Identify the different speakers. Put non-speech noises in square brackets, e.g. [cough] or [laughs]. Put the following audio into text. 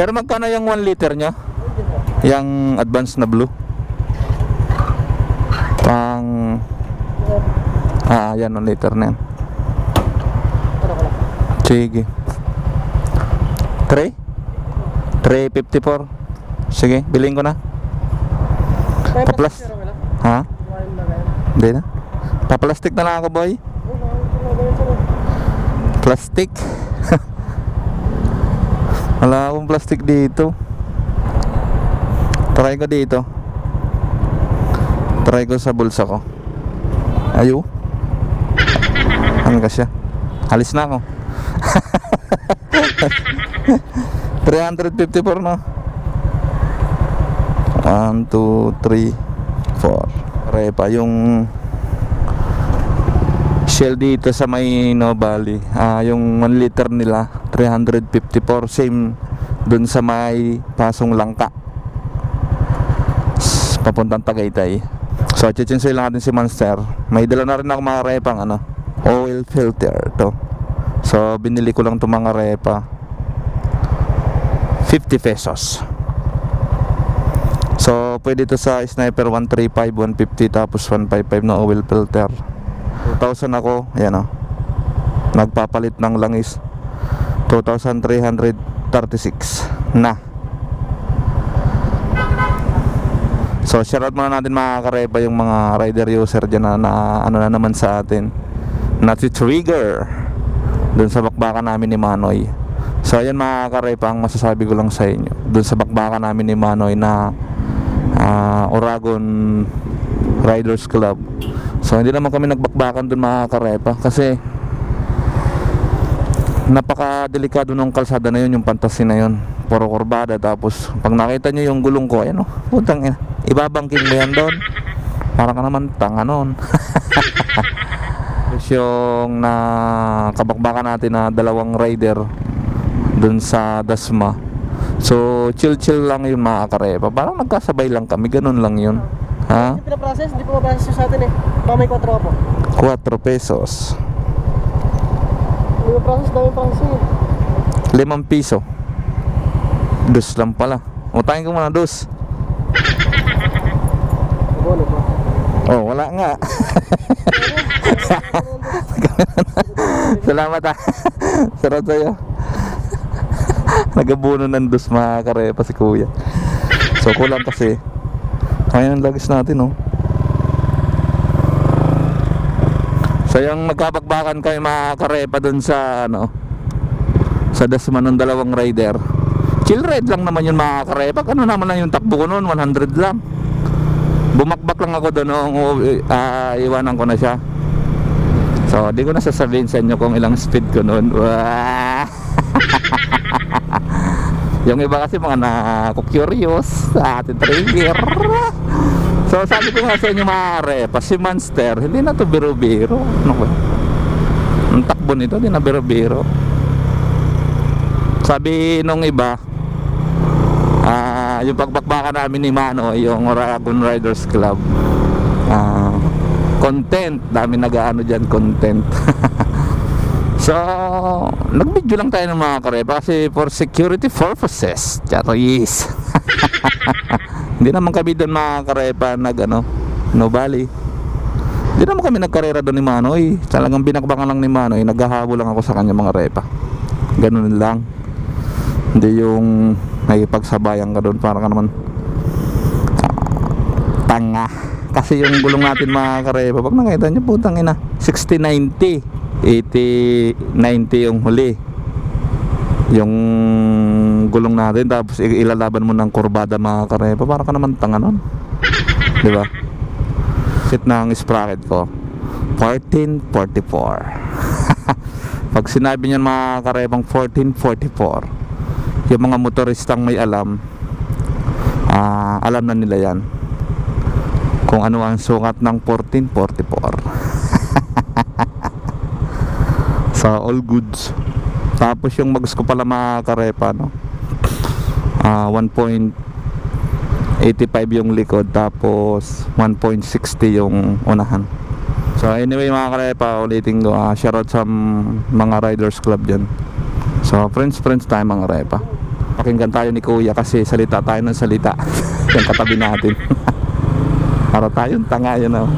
Speaker 1: Sir, magkano yung 1 liter nyo? Yung advance na blue? Pang... Ah, yan, 1 liter na yan. Sige. 3? 354. Sige, bilhin ko na. Pa-plus. Ha? Hindi na. Pa-plastic na lang ako, boy. Plastic. Wala akong plastic dito. Try ko dito. Try ko sa bulsa ko. Ayo. Ano ka siya? Alis na ako. [laughs] 354 no? 1, 2, 3, 4 Repa yung Shell dito sa may no Valley ah, Yung 1 liter nila 354 Same dun sa may Pasong Langka. Papuntang Tagaytay. So chichinsoy lang natin si Monster. May dala na rin ako mga repang ano Oil filter to. So binili ko lang itong mga repa. 50 pesos. So pwede ito sa Sniper 135, 150 tapos 155 na oil filter. 2,000 ako, ayan o Nagpapalit ng langis 2,336 na. So shoutout muna natin mga karepa yung mga rider user dyan na, na ano na naman sa atin. Na trigger. Dun sa bakbakan namin ni Manoy. So ayan mga karepa ang masasabi ko lang sa inyo. Dun sa bakbakan namin ni Manoy na ah, Oragon Riders Club. So hindi naman kami nagbakbakan dun mga karepa kasi napaka-delikado ng kalsada na yun yung pantasi na yun. Puro kurbada tapos pag nakita nyo yung gulong ko ayan o putang ina ibabangking mo yan doon. Para ka naman tanga nun. [laughs] Tapos yung na kabakbakan natin na dalawang rider dun sa Dasma. So chill chill lang yun mga karepa. Parang nagkasabay lang kami ganun lang yun. Ha?
Speaker 2: Hindi pinaprocess, hindi pa maprocess sa atin eh. Baka may 4 ka po.
Speaker 1: 4 pesos
Speaker 2: Hindi maprocess, dami processing eh.
Speaker 1: 5 piso dos lang pala utangin ko muna dos
Speaker 2: Bono ba?
Speaker 1: Oh, wala nga. Salamat ah. Sarap sa'yo. Nagabuno ng dos mga karepa si kuya. So kulang kasi. Kaya ng lagis natin oh. So yung magkabakbakan kayo mga karepa dun sa ano sa dasma ng dalawang rider. Chill ride lang naman yun mga karepa. Ano naman lang yung takbo ko noon, 100 lang. Bumakbak lang ako doon uh, iwanan ko na siya. So, di ko na sasabihin sa inyo kung ilang speed ko noon. Wah! [laughs] yung iba kasi mga na-curious sa ating trigger. So, sabi ko nga sa inyo mga repa, si Monster, hindi na to biro-biro. Ano ba? Ang takbo nito, hindi na biro-biro. Sabi nung iba, Ah, yung pagbakbakan namin ni Mano, yung Oragon Riders Club. Ah, content, dami nag-ano diyan content. [laughs] so, nag-video lang tayo ng mga karepa kasi for security purposes. Charis. [laughs] Hindi naman kami doon mga karepa nag ano, no bali. Hindi naman kami nagkarera doon ni Manoy. Talagang binakbakan lang ni Manoy. Naghahabol lang ako sa kanya mga repa. Ganun lang. Hindi yung nakipagsabayan ka doon para ka naman tanga kasi yung gulong natin mga karepa pag nakita nyo putang ina 60-90 80-90 yung huli yung gulong natin tapos ilalaban mo ng kurbada mga karepa. Para ka naman tanga nun. [laughs] Di ba? Sit ng sprocket ko. 1444 [laughs] pag sinabi niyan mga karepang 1444 yung mga motoristang may alam ah, alam na nila yan. Kung ano ang sukat ng 1444 [laughs] sa all goods. Tapos yung magus ko pala mga karepa no ah 1.85 yung likod tapos 1.60 yung unahan so anyway mga karepa ulitin ko ah, shoutout sa mga riders club dyan so friends friends tayo mga repa napapakinggan tayo ni Kuya kasi salita tayo ng salita. [laughs] yung katabi natin. [laughs] Para tayong tanga yun oh. [laughs]